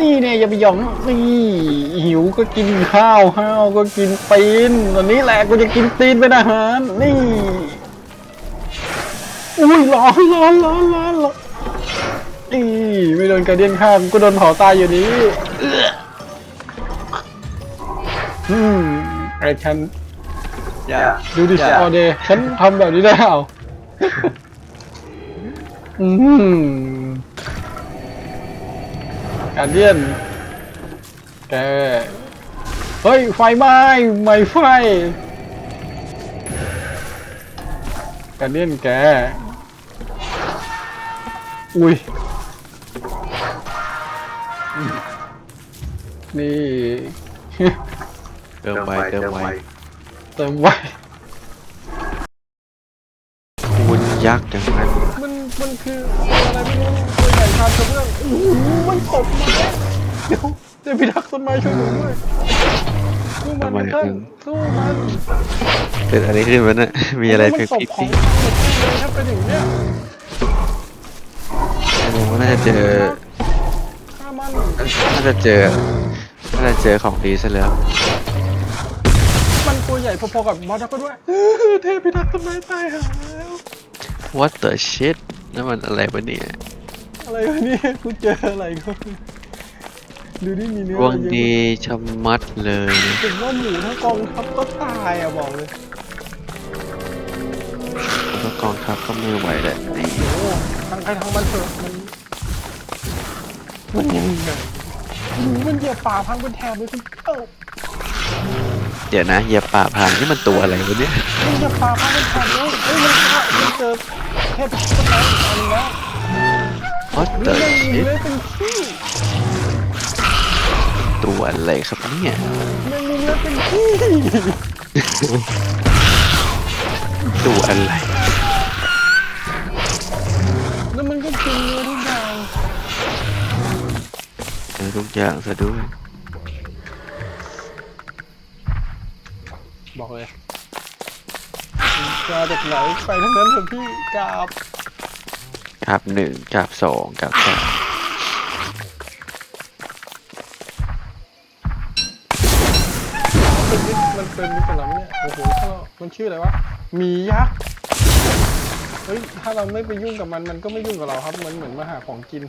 นี่เนี่ยอย่าไปหยองนี่หิวก็กินข้าวห้าวก็กินตีนตอนนี้แหละกูจะกินตีนเป็นอาหารนี่อุ้ยร้อนร้อนร้อนร้อนร้อนนี่ไม่โดนกระเดียนข้ามก็โดนเผาตายอยู่นี้อืมไอ้ฉันอย่าดูดิออเดฉันทำแบบนี้ได้เหรออืม การเดียนแกเฮ้ย ไฟไหม้ไหม้ไฟการเดียนแก อุ้ย นี่ เติมไวเติมไวเติมไว้คุณยักษ์อย่างนั้นมัน มันคืออะไรไม่รู้ ตัวใหญ่ทานกระเบื้องโอ้โหมันตบมาเดี๋ยวเจะพิทักษ์ต้นไม้ช่วยหนูด้วยสู้มันนะท่านสู้มันเกิดอะไรขึ้นวะเนี่ย มีอะไรมัเป็นตบพิษของที่เลยถ้าเป็นอย่างเนี้ยผมว่าน่าจะเจอ ฆ่ามันน่าจะเจอ น่าจะเจอของดีซะแล้ว มันตัวใหญ่พอๆกับมอสดักก็ด้วยเออเทพิทักษ์ต้นไม้ตายหาแล้ว What the shit นั่นมันอะไรวะเนี่ย อะไรวะเนี่ยกูเจออะไรก็ดูนี่มีเนื้อดวงอะไรเยอะดีชะมัดเลยถึงว่าหมูทั้งกองทัพก็ตายอะบอกเลยแล้วกองทัพก็ไม่ไหวแหละนี่โอ้ทางใครทางมันเถอะมันมันยังไงหนูมันเหยียบป่าพังเป็นแถบเลยคุณเอ้าเดี๋ยวนะเหยียบป่าผ่านนี่มันตัวอะไรวะเนี่ยมันเหยียบป่าพังเป็นแถบเลยเฮ้ยมันฆ่ามันเจอเทพต้นไม้อีกอันนึงแล้ว What the shit เลยเป็นขี้ตัวอะไรครับเนี่ยตัวอะไร แล้วมันก็กินเนื้อทุกอย่างเจอทุกอย่างซะด้วยบอกเลยมาจากไหนไปทั้งนั้นเถอะพี่กราบ กราบหนึ่งกราบสองกราบสามเป็นมิตรมันเป็นมิตรกับเราไหมเนี่ยโอ้โหถ้าเรามันชื่ออะไรวะหมียักษ์เฮ้ยถ้าเราไม่ไปยุ่งกับมันมันก็ไม่ยุ่งกับเราครับ มันเหมือนมาหาของกิน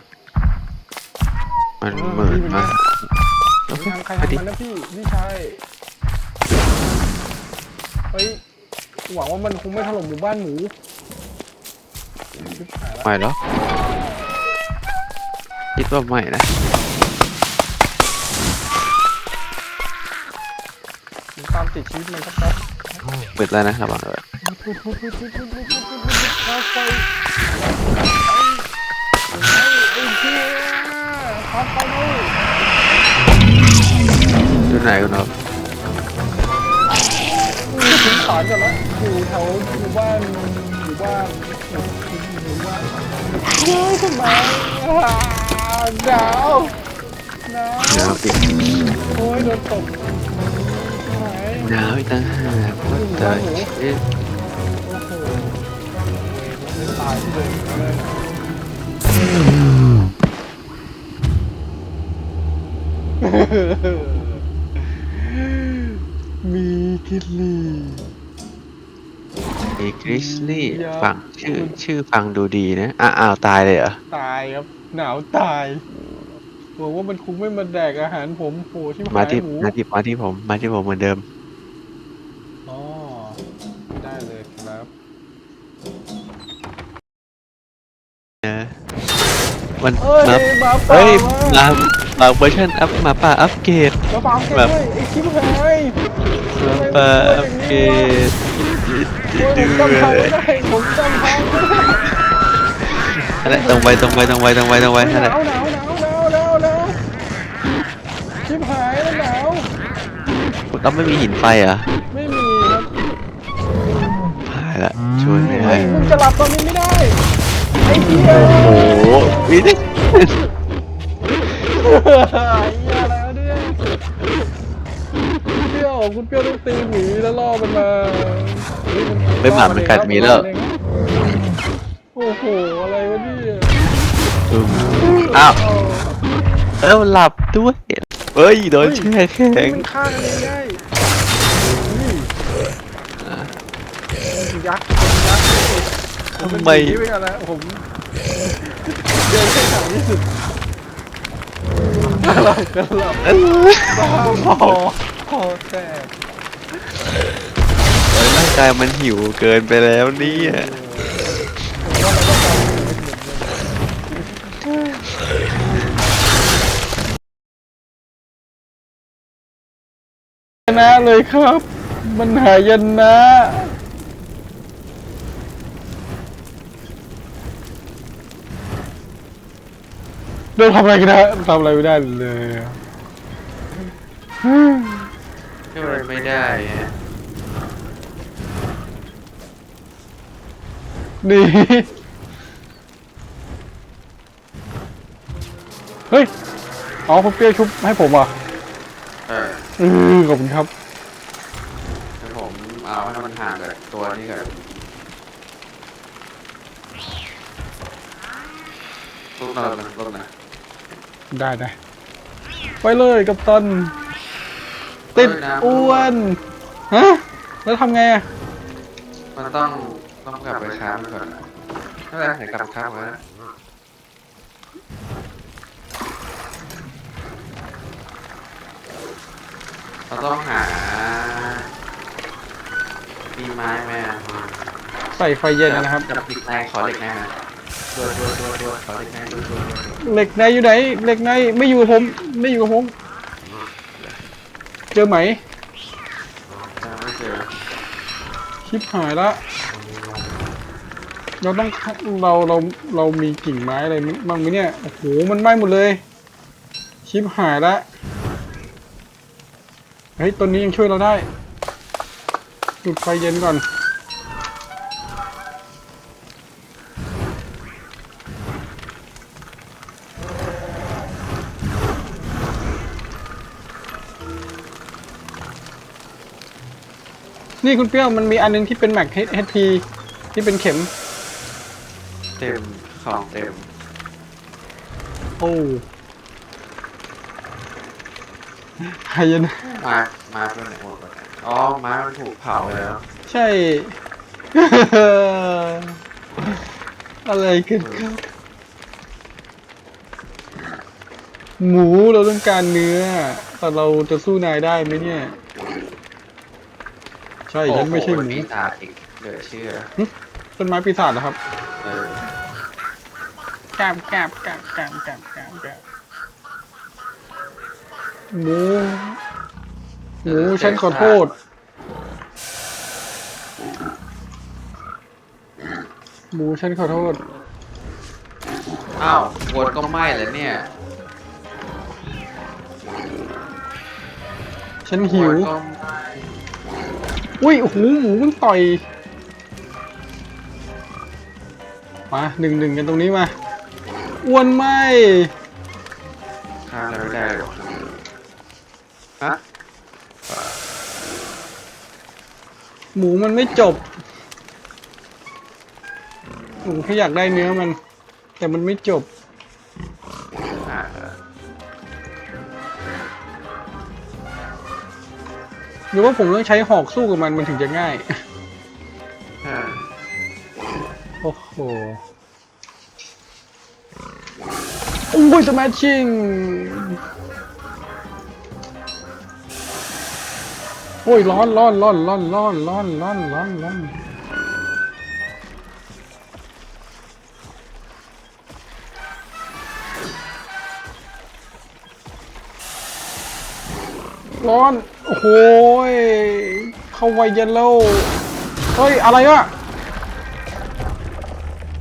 มันเหมือนมากทางใครไปทางดิมันนะพี่พี่ชายเฮ้ยหวังว่ามันคงไม่ถล่มหมู่บ้านหมูชิบหายละ ไม่หรอคิดว่าไม่นะผมตามติดชีวิตมันสักแป๊บเปิดแล้วนะระวังเลยข้าไฟไอ้เหี้ยข้าไฟเลยดูไหนกันเนาะถึงฐานกันแล้วอยู่แถวหมู่บ้านหมู่บ้านหมู่บ้าน เฮ้ยทำไมหนาวหนาวหนาวอีกโอ้ยโดนตบหายหนาวอีกต่างหากว่าแต่เอ๊ะโอ้โหตายที่เลย มีกิดลี มีกริสลี่ยักษ์ฟังชื่อชื่อฟังดูดีนะอะอ้าวตายเลยเหรอตายครับ หนาวตายบอกว่ามันคงไม่มาแดกอาหารผมโหที่มาหายที่หมูมาที่มาที่ผมมาที่ผมเหมือนเดิม อ๋อได้เลยครับนะมันเอ้ยมาหมาป่าเฮ้ยมามามาเวอร์ชันอัพหมาป่าอัปเกรดหมาป่าเก็บแบบ ด้วยไอ้ชิบหายหมาป่าอัปเกรดโอ้ย ดืผม้อจำทางไม่ได้ผมจำทางไม่ได้อะไรตรงไปตรงไปตรงไปตรงไปตรงไปหอะไรนาวหนาวหนาวหนาวหนาวหนาวชิบหายแล้วหนาวต้องไม่มีหินไฟเหรอะไม่มีครับหายละช่วยไม่ได้เฮ้ยมึงจะหลับตอนนี้ไม่ได้ไอ้เหี้ยโอ้โหวินิไอ้เหี้ยอะไรวะเนี่ยเปรี้ยวคุณเปรี้ยวต้องตีหมีแล้วล่อมันมาเฮ้ย ไม่หมามันกัดหมีแล้ว โอ้โห อะไรวะเนี่ยอืมอ้าวเเออหลับด้วยเฮ้ยโดนแช่แข็เฮ้ยงมันฆ่ากันเองได้นี่ยักษ์ยักษ์ผมเป็นทำไมผีเป็นอะไรผมเดินแค่ถังที่สุดหลับกันหลับเออบ้าพอพอแตกร่าง กายมันหิวเกินไปแล้วเนี่ยผมว่าเราต้องการให้มันเหมือนกันชนะเลยครับ มันหายนะเดินทำอะไรกันนะทำอะไรไม่ได้เลยช่วยไม่ได้ นี่ เฮ้ยอ๋อคุณเปี้ยชุบให้ผมอะเออเออขอบคุณครับเดี๋ยวผมเอาให้มันห่างจากตัวนี้ก่อนลูกนอนมันลูกนะได้ได้ไปเลยกับตัน ติดอ้วน ฮะ แล้วทำไงอะ มันต้อง ต้องกลับไปค้ามันก่อนนะไม่เป็นไรเดี๋ยวกลับค้ามาแล้วเราต้องหาปีไม้ไหมอะใส่ไฟเย็นนะครับ จับเหล็กในขอเหล็กในมาตัวตัวตัวตัวขอเหล็กในตัวตัวตัวตัวเหล็กในอยู่ไหนเหล็กในไม่อยู่กับผม ไม่อยู่กับผม เจอไหมจำไม่เจอชิบหายละ เราต้องเราเราเรามีกิ่งไม้อะไรบ้างไหมเนี่ยโอ้โหมันไหม้หมดเลยชิบหายละเฮ้ยต้นนี้ยังช่วยเราได้จุดไฟเย็นก่อนนี่คุณเปรี้ยวมันมีอันนึงที่เป็นแม็ก HP ที่เป็นเข็ม เต็มของเต็ม โอ้หายนะมามาเป็นไหนหมดแล้วอ๋อไม้มันถูกเผาไปแล้วใช่ อะไรกันครับ หมูเราต้องการเนื้อ แต่เราจะสู้นายได้ไหมเนี่ย ใช่ฉันไม่ใช่หโอ้มูโปีศาจอีกเหลือเชื่อต้นไม้ปีศาจนะครับ เออ กราบกราบกราบกราบกราบกราบกราบหมูหมูฉันขอโทษ หมูฉันขอโทษ อ้าววนก็ไหม้แล้วเนี่ยฉันหิวนก็ไหม้อุ้ยโอ้โหหมูมันต่อย มาหนึ่งหนึ่งกันตรงนี้มา อ้วนไหมข้ามอะไรไม่ได้หรอกฮะหมูมันไม่จบหมูแค่อยากได้เนื้อมัน แต่มันไม่จบอ่าหรือว่าผมต้องใช้หอกสู้กับมันมันถึงจะง่ายอ่าโอ้โหโอ้ยสมาชิงโอ้ยร้อนร้อนร้อนร้อนร้อนร้อนร้อนร้อนร้อนร้อนโอ้โหยเข้าไวเย็นแล้วเฮ้ย อะไรอะ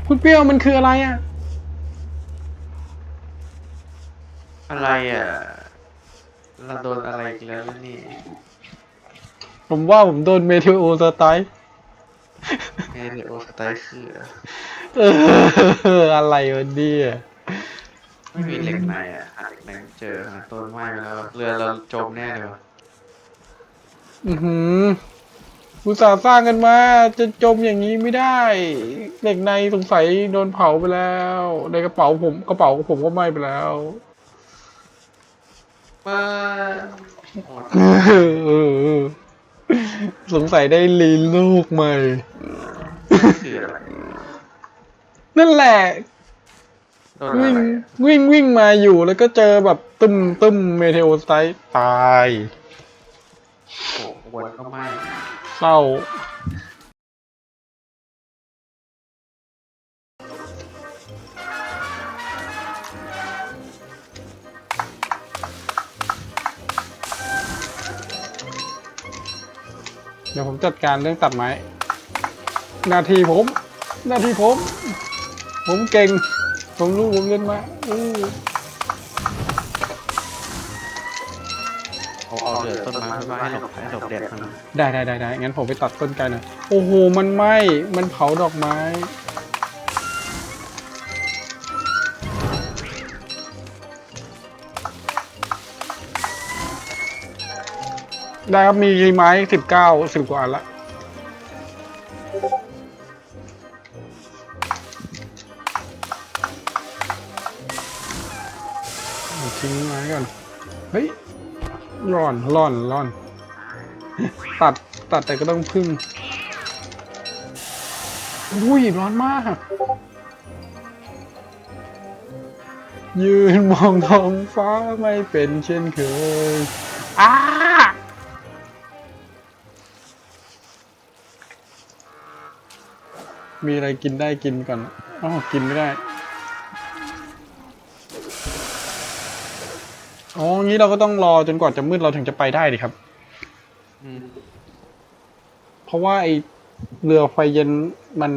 คุณเปรี้ยวมันคืออะไรอะ อะไรอะ เราโดนอะไรอีกแล้วนี่ ผมว่าผมโดนเมเทโอสไตล์เฮลิโอสไตล์คือเออ อะไรวะเนี่ยไม่มีเหล็กในอะหาเหล็กในไม่เจอหาต้นไม้ไปแล้ว เรือเราจมแน่เลยวะอือหืออุตส่าห์สร้างกันมา จะจมอย่างนี้ไม่ได้ เหล็กในสงสัยโดนเผาไปแล้ว ในกระเป๋าผมกระเป๋าผมก็ไหม้ไปแล้ว มาโอ้เออสงสัยได้ลีนลูกใหม่ คืออะไรนั่นแหละ โดนอะวิ่งไรวิ่งวิ่งมาอยู่แล้วก็เจอแบบตึมตึมเมเทโอไซต์ตาย โอ้โหวนก็ไม่ เศร้า เดี๋ยวผมจัดการเรื่องตัดไม้ หนาทีผม หนาทีผม ผมเก่ง ผมรู้ผมเล่นมาอู้เอาเอาเดือดต้นไม้ขึ้ให้หลบให้หลบแดดมันได้ได้ได้ได้งั้นผมไปตัดต้นไกลหน่อยโอ้โห มันไหม้ มันเผาดอกไม้ ได้ครับ มีไม้สิบเก้าสิบกว่าละทิ้งไม้ก่อน เฮ้ยร่อนร่อนร่อน ตัดตัดแต่ก็ต้องพึ่งอุ้ยร้อนมาก ยืนมองท้องฟ้าไม่เป็นเช่นเคยอ้า มีอะไรกินได้กินก่อนอ๋อกินไม่ได้อ๋องี้เราก็ต้องรอจนกว่าจะมืดเราถึงจะไปได้ดิครับ อืม เพราะว่าไอเรือไฟเย็นมัน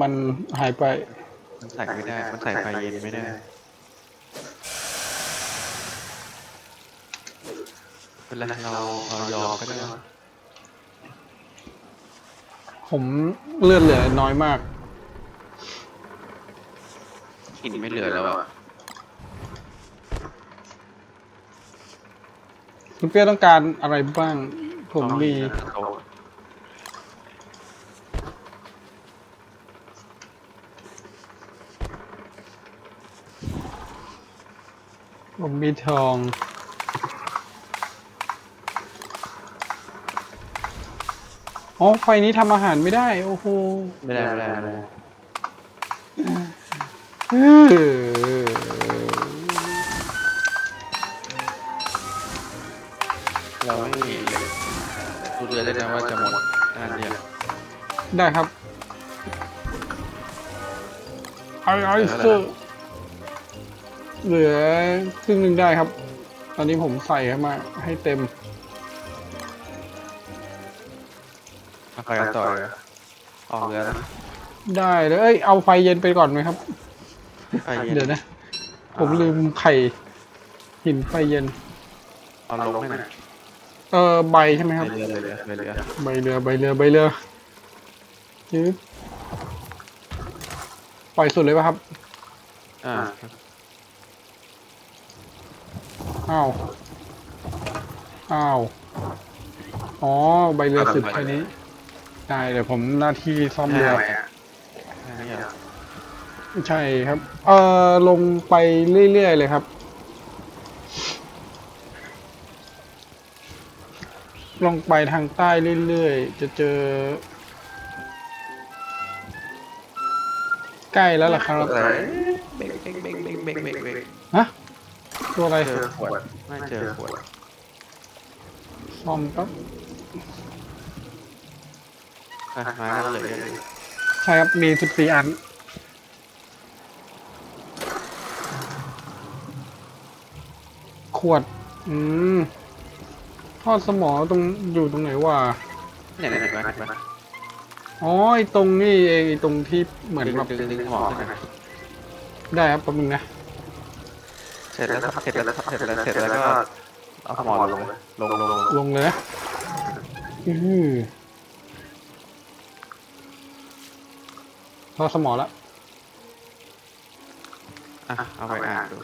มันหายไป มันใส่ไม่ได้ มันใส่ไฟเย็นไม่ได้ เป็นไรเราเรายอมก็ได้ว ผมเลือดเหลือน้อยมาก หินไม่เหลือแล้วอะคุณเปี้ยต้องการอะไรบ้าง ผมมีเอาผมมีทอง อ๋อไฟนี้ทำอาหารไม่ได้ โอ้โหไม่ได้ไม่ได้ไม่ได้เออเราไม่มีเลยดูเรือได้นะว่าจะหมดด้านเดียวได้ครับไอไอเซอร์เหลือครึ่งหนึ่งได้ครับ ตอนนี้ผมใส่เข้ามาให้เต็ม ไปกันต่อเลยออกเรือนะได้เลยเอ้ยเอาไฟเย็นไปก่อนไหมครับ ไฟเย็นเดี๋ยวนะ ผมลืมไข่หินไฟเย็นเอาลงไม่นะเออใบใช่ไหมครับไปเรือไปเรือไปเรือใบเรือใบเรือใบเรือยืดปล่อยสุดเลยป่ะครับ อ่าอ้าว อ้าว อ๋อ ใบเรือสุดแค่นี้ ได้ เดี๋ยวผมหน้าที่ซ่อมเรือไม่อะไม่อะใช่ครับ เออลงไปเรื่อยๆเลยครับ ลงไปทางใต้เรื่อยๆ จะเจอ ใกล้แล้วล่ะครับเอะไรเบรกเบรกเบรกเบรกเบรกเบรกเบรกฮะ ตัวอะไร เจอขวดไม่เจอขวดซ่อมปั๊บ อะมาแล้วเหลยใช่ครับ มีสิบสี่อัน ขวด อืม ทอดสมอตรงอยู่ตรงไหนวะ เนี่ยเนี่ยเนี่ยมาอ๋อไอตรงนี่เองไอตรงที่เหมือนดึงแบบดึงดึงหมอกขึ้นมาได้ครับแป๊บนึงนะ เสร็จแล้วเสร็จแล้วเสร็จแล้วเสร็จแล้วก็เอาหมอนลงลงลงลงเลยนะอือ ทอดสมอแล้วอะเอาไปอ่านดู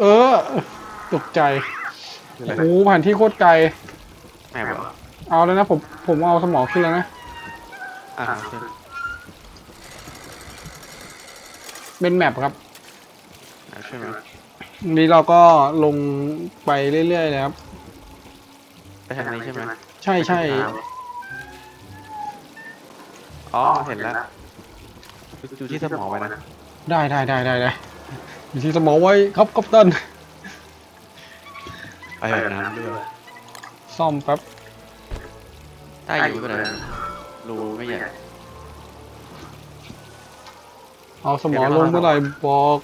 เออตกใจโอ้โหผ่านที่โคตรไกล แม่บอกเอาแล้วนะผมผมเอาสมอขึ้นแล้วนะอะขึ้นเป็นแมปครับอะใช่ไหม นี่เราก็ลงไปเรื่อยๆเลยครับ ไปทางนี้ใช่ไหมใช่ใช่อ๋อเห็นแล้วดูที่สมองไปนะได้ได้ได้ได้ได้อยู่ที่สมองไว้ครับกัปตันไปแบบน้ำด้วยซ่อมแป๊บได้อยู่ก็ได้รูไม่ใหญ่เอาสมองลงเมื่อไหร่บอก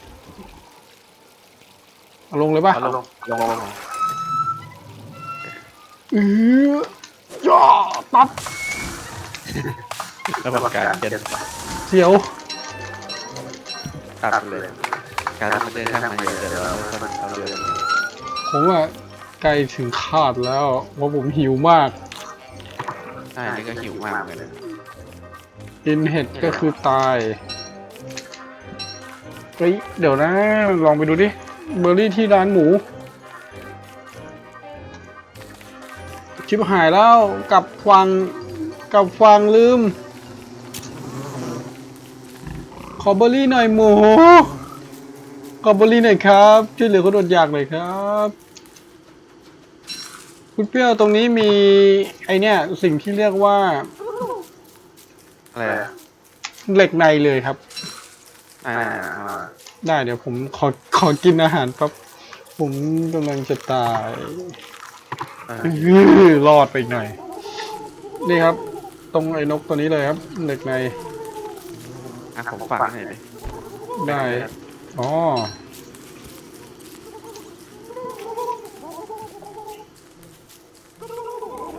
เอาลงเลยป่ะเอาลงลงลง ลงอือย่อตัดระบบการเดินเสียวตัดเลย การมันเดินข้ามมาเยอะเดี๋ยวเราเอาเรือผมอะใกล้ถึงขาดแล้วเพราะผมหิวมากใช่นี่ก็หิวมากเลยนะกินเห็ดก็คือตายเฮ้ยเดี๋ยวนะ ลองไปดูดิเบอร์รี่ที่ร้านหมู ชิบหายแล้วกลับฟังกลับฟังลืม ขอเบอร์รี่หน่อยหมู ขอเบอร์รี่หน่อยครับ ช่วยเหลือคนอดอยากหน่อยครับ คุณเปรี้ยวตรงนี้มี ไอเนี่ย สิ่งที่เรียกว่า อะไรอะเหล็กในเลยครับ อ่าได้เดี๋ยวผมขอขอกินอาหารครับ ผมกำลังจะตายอ่าอื้อ รอดไปอีกหน่อย นี่ครับ ตรงไอ้นกตัวนี้เลยครับเหล็กในอะผมฝากหน่อยดิได้ อ๋อ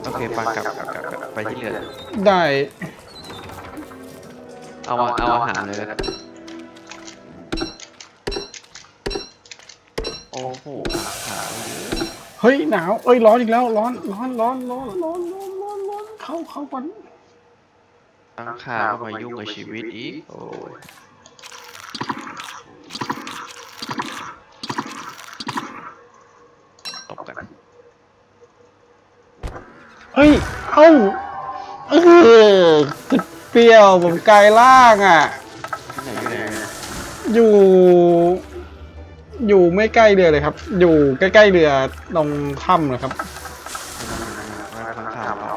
โอเคฝากกลับกลับกลับกลับไปที่เรือ ได้ เอาเอาอาหารเลยแล้วโอ้โหขาว เฮ้ยหนาว เอ้ยร้อนอีกแล้ว ร้อนร้อนร้อนร้อนร้อนร้อนร้อนร้อนเข้าเข้าก่อนตั้งข่าวมายุ่งกับชีวิตอีกโอ้ยตบกันเฮ้ยเอ้าเออคือเปรี้ยวผมกลายร่างอะที่ไหนอยู่ไหนเนี่ย อยู่อยู่ไม่ใกล้เรือเลยครับ อยู่ใกล้ๆเรือตรงถ้ำนะครับว่าตั้งข่าวเรา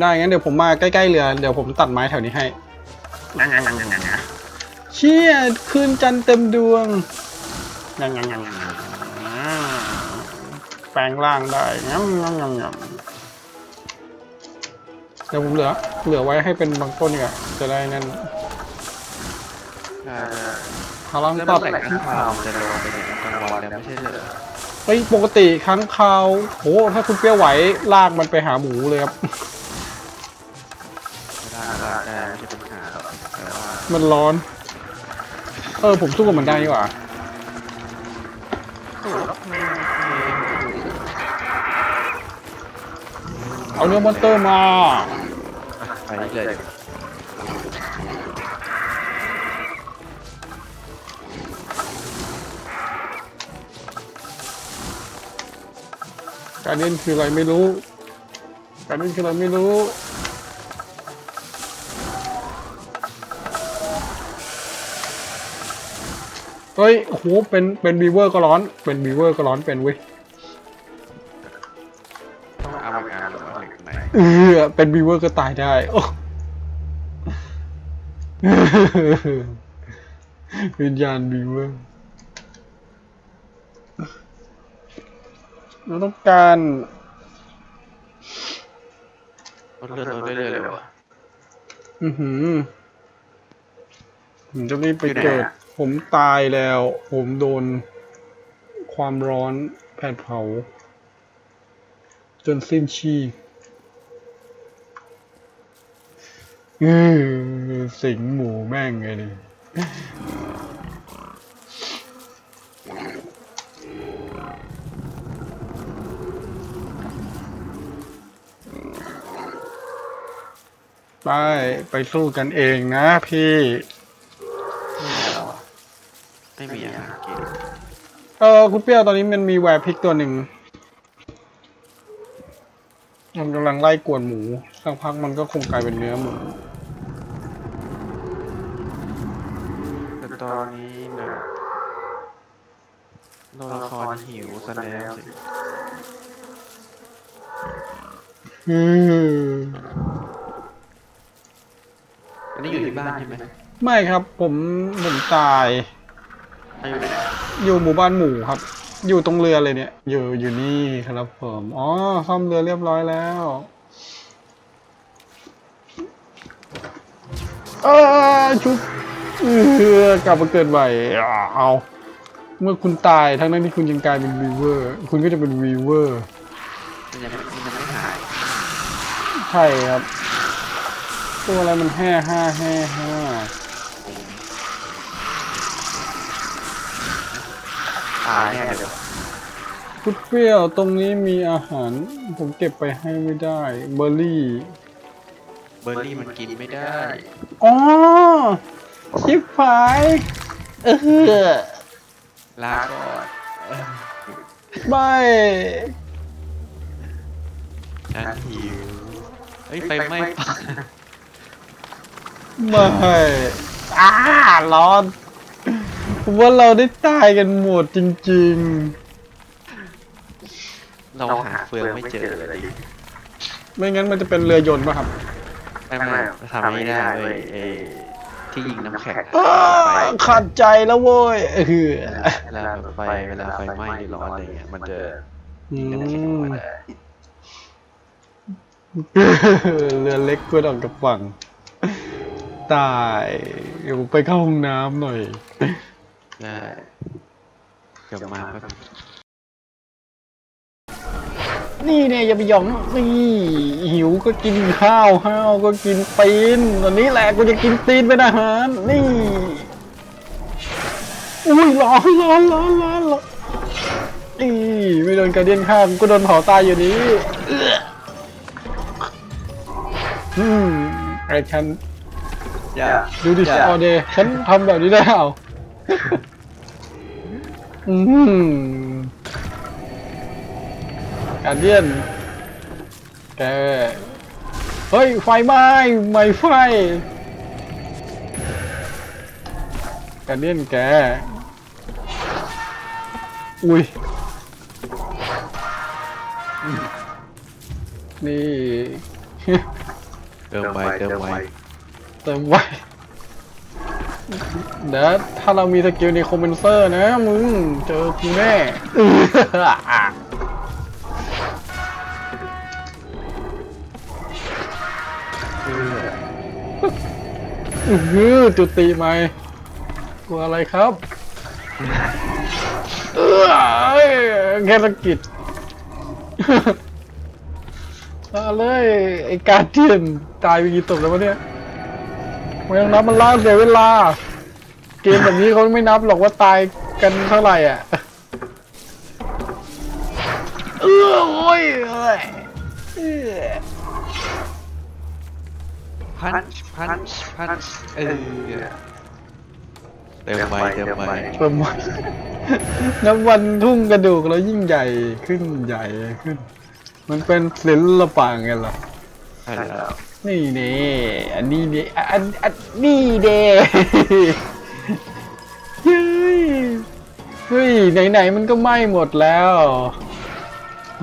ได้งั้นเดี๋ยวผมมาใกล้ๆเรือ เดี๋ยวผมตัดไม้แถวนี้ให้เชี่ยคืนจันทร์เต็มดวงแปลงร่างได้งั้มงั้มงั้มงั้มเดี๋ยวผมเหลือ เหลือไว้ให้เป็นบางต้นอีกอะจะได้นั่นใช่ พลังแล้วตัเมื่ดอไหร่ตั้งข่าวจะโดนไปเนี่ยกลางวันแล้วไม่ใช่เหรอเฮ้ยปกติครั้งคราวโหถ้าคุณเปรี้ยวไหวลากมันไปหาหมูเลยครับไม่ได้ไม่ได้ได้ไม่ใช่ปัญหาหรอกแต่ว่ามันร้อน เออผมสู้กับมันได้ดีกว่าเอาเนื้อมอนเตอร์มาไปเรื่อย การเล่นคืออะไรไม่รู้ การเล่นคืออะไรไม่รู้เฮ้ยโอ้โหเป็นเป็นบีเวอร์ก็ร้อน เป็นบีเวอร์ก็ร้อนเป็นเว้ยต้องเอาไปอ่านหรือว่าเหล็กไหนเออเป็นบีเวอร์ก็ตายได้โอ้วิญญาณบีเวอร์ เราต้องการลดเลือดลดเรื่อยๆเลยวะอือหือผมจะรีบไปอยู่ไหนเกิดอะผมตายแล้ว ผมโดนความร้อนแผดเผา จนสิ้นชีพเออสิงหมูแม่งไงดิ ไปไปสู้กันเองนะพี่ ไม่มีอาหารกินเออคุณเปรี้ยวตอนนี้มันมีแวร์พิกตัวหนึ่ง มันกำลังไล่กวนหมูสักพักมันก็คงกลายเป็นเนื้อหมูตอนนี้นะตัวละครหิวซะแล้วสิ อืมอันนี้อยู่ที่ บ้านใช่ไหมไม่ครับผมผมตายถ้าอยู่ไหนอยู่หมู่บ้านหมู่ครับ อยู่ตรงเรือเลยเนี่ย อยู่อยู่นี่ครับผมอ๋อซ่อมเรือเรียบร้อยแล้วเออชุบเออกลับมาเกิดใหม่อ่าเอาเมื่อคุณตายทั้งนั้นที่คุณยังกลายเป็นวีเวอร์ คุณก็จะเป็นวีเวอร์มันยังไม่มันยังไม่หาย ใช่ครับ ตัวอะไรมันแห่ห้าแห่ห้าตายแน่เดี๋ยวพุดเปรี้ยวตรงนี้มีอาหาร ผมเก็บไปให้ไม่ได้ เบอร์รี่เบอร์รี่มันกินไม่ได้อ๋อชิปไฟเออลาก่อนไม่ฉันหิวเฮ้ยไฟไหม้ป่า ไม่อ้าร้อนผมว่าเราได้ตายกันหมดจริง เราหาเฟืองไม่เจอเลยๆ ไม่งั้นมันจะเป็นเรือยนต์ป่ะครับไม่ไม่ทำไม่ได้เว้ยไอ้ที่ยิงน้ำแข็งอะอ้าไฟขาดใจแล้วโว้ยเออเวลาไฟเวลาไฟไหม้หรือร้อนอะไรเงี้ยมันจะอืยิงน้ำแข็งออกมมาได้เรือเล็กควรออกจากฝั่ง ตายเดี๋ยวผมไปเข้าห้องน้ำหน่อย ได้เดี๋ยวมาแป๊บนี่เนี่ยอย่าไปหยองนี่หิวก็กินข้าวห้าวก็กินตีนตอนนี้แหละกูจะกินตีนเป็นอาหาร นี่อุ้ยร้อนร้อนร้อนร้อนร้อนนี่ไม่โดนกระเดียนข้ามก็โดนเผาตายอยู่นี้เอื้ออืมไอ้ฉัน อย่าดูดิออเดย์ฉันทำแบบนี้ได้เหรออืมการเดียนแกเฮ้ย ไฟไหม้ไหม้ไฟการเดียนแก อุ้ย นี่ เติมไวเติมไว เติมไว้เดี๋ยวถ้าเรามีสกิลในคอมเมนเซอร์นะมึง เจอกูแน่อื้อจุติไหมกลัวอะไรครับเออแค่สกิดเอาเลย ไอ้การเดียนตายไปกี่ตบแล้ววะเนี่ย ม่ต้องนับมันล่าเสียเวลา เกมแบบนี้เขาไม่นับหรอกว่าตายกันเท่าไหร่อะเออโอ้ยเอ้ยเอ้ย พันช์พันช์พันช์เออเติมไวเติมไวประมาณนับวันทุ่งกระดูกแล้วยิ่งใหญ่ขึ้นใหญ่ขึ้น มันเป็นศิลปะไงล่ะ ใช่แล้ว นี่เน่อันนี้เน่อันอันนี่เน่เฮ้ยเฮ้ยไหนๆมันก็ไหม้หมดแล้ว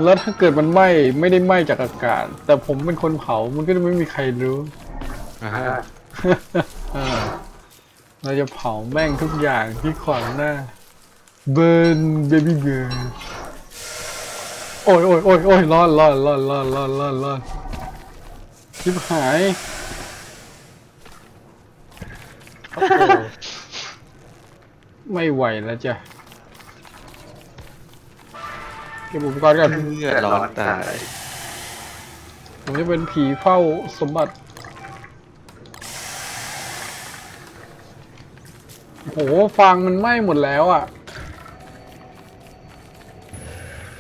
แล้วถ้าเกิดมันไหม้ไม่ได้ไหม้จากอากาศ แต่ผมเป็นคนเผามันก็จะไม่มีใครรู้อ่าฮะเราจะเผาแม่งทุกอย่างที่ขวางหน้า เบิร์นเบบี้เบิร์นโอ้ยโอ้ยโอ้ยโอ้ยรอนร้อนร้อนร้อนร้อนร้อนร้อน ชิบหายโอ้โหไม่ไหวแล้วจ้ะเก็บอุปกรณ์กันเลือดร้อนตายผมจะเป็นผีเฝ้าสมบัติโอ้โหฟางมันไหม้หมดแล้วอะ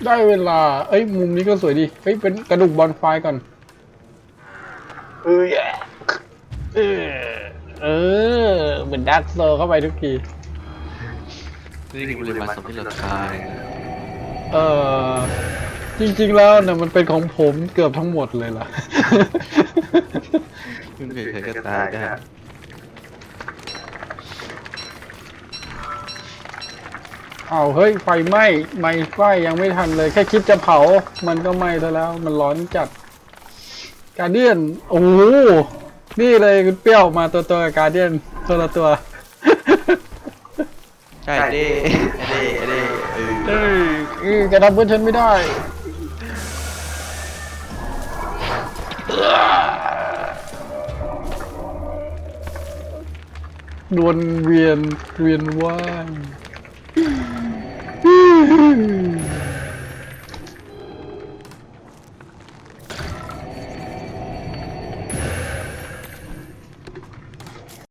ได้เวลา เอ้ย มุมนี้ก็สวยดี เฮ้ย เป็นกระดูกบอลไฟก่อน เอ้ยเออเออเหมือนดักโซเข้าไปทุกที นี่คือปริมาณสมที่เราทายเออจริงๆแล้วเนี่ยมันเป็นของผมเกือบทั้งหมดเลยล่ะเพิ่งเคยเคยก็ตายได้เอาเฮ้ยไฟไหม้ไม่ไฟยังไม่ทันเลย แค่คิดจะเผา มันก็ไหม้ซะแล้ว มันร้อนจัด การเดียนโอ้โหนี่เลยคุณเปรี้ยวมาตัวตัวการเดียนตัวละตัวใช่เด้เด้เด้เออเอ้ยเอ้ยแกทำเพื่อนฉันไม่ได้ดวนเวียนเวียนว่าย